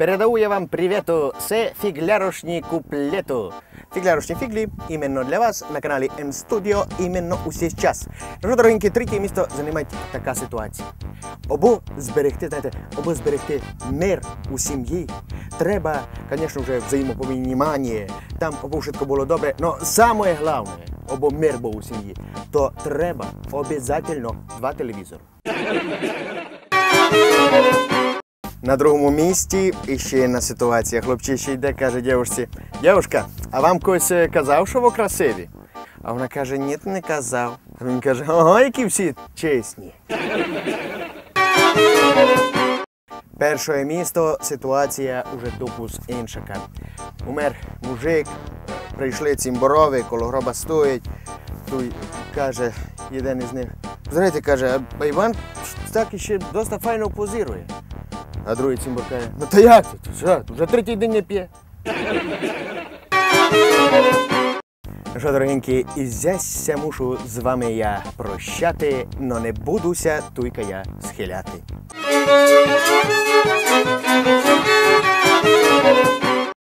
Передаю я вам привету с фиглярошни куплету. Фіглярушні фіглі іменно для вас на каналі М-Studio іменно у цей. Ну, дорогенькі, третє місто займає така ситуація. Або зберегти, знаєте, або зберегти мир у сім'ї. Треба, звісно, вже взаємопомінімання, там або швидко було добре, але саме головне, або мир був у сім'ї, то треба обов'язково два телевізори. На другому місці і ще одна ситуація. Хлопчище йде, каже дівчинці, дівчинка, а вам когось е, казав, що ви красиві? А вона каже, ні, не казав. А він каже, ого, які всі чесні. Перше місто ситуація уже тупус іншака. Умер мужик, прийшли цімборови, коло гроба стоять. Той каже, один із них. Знаєте, каже, а Іван так іще досить файно позирує. А другий цимбор каже, ну то як це? Ти Що? Вже третій день не п'є. Ну Що, дорогенькі, і зяся мушу з вами я прощати, но не будуся туйка я схиляти.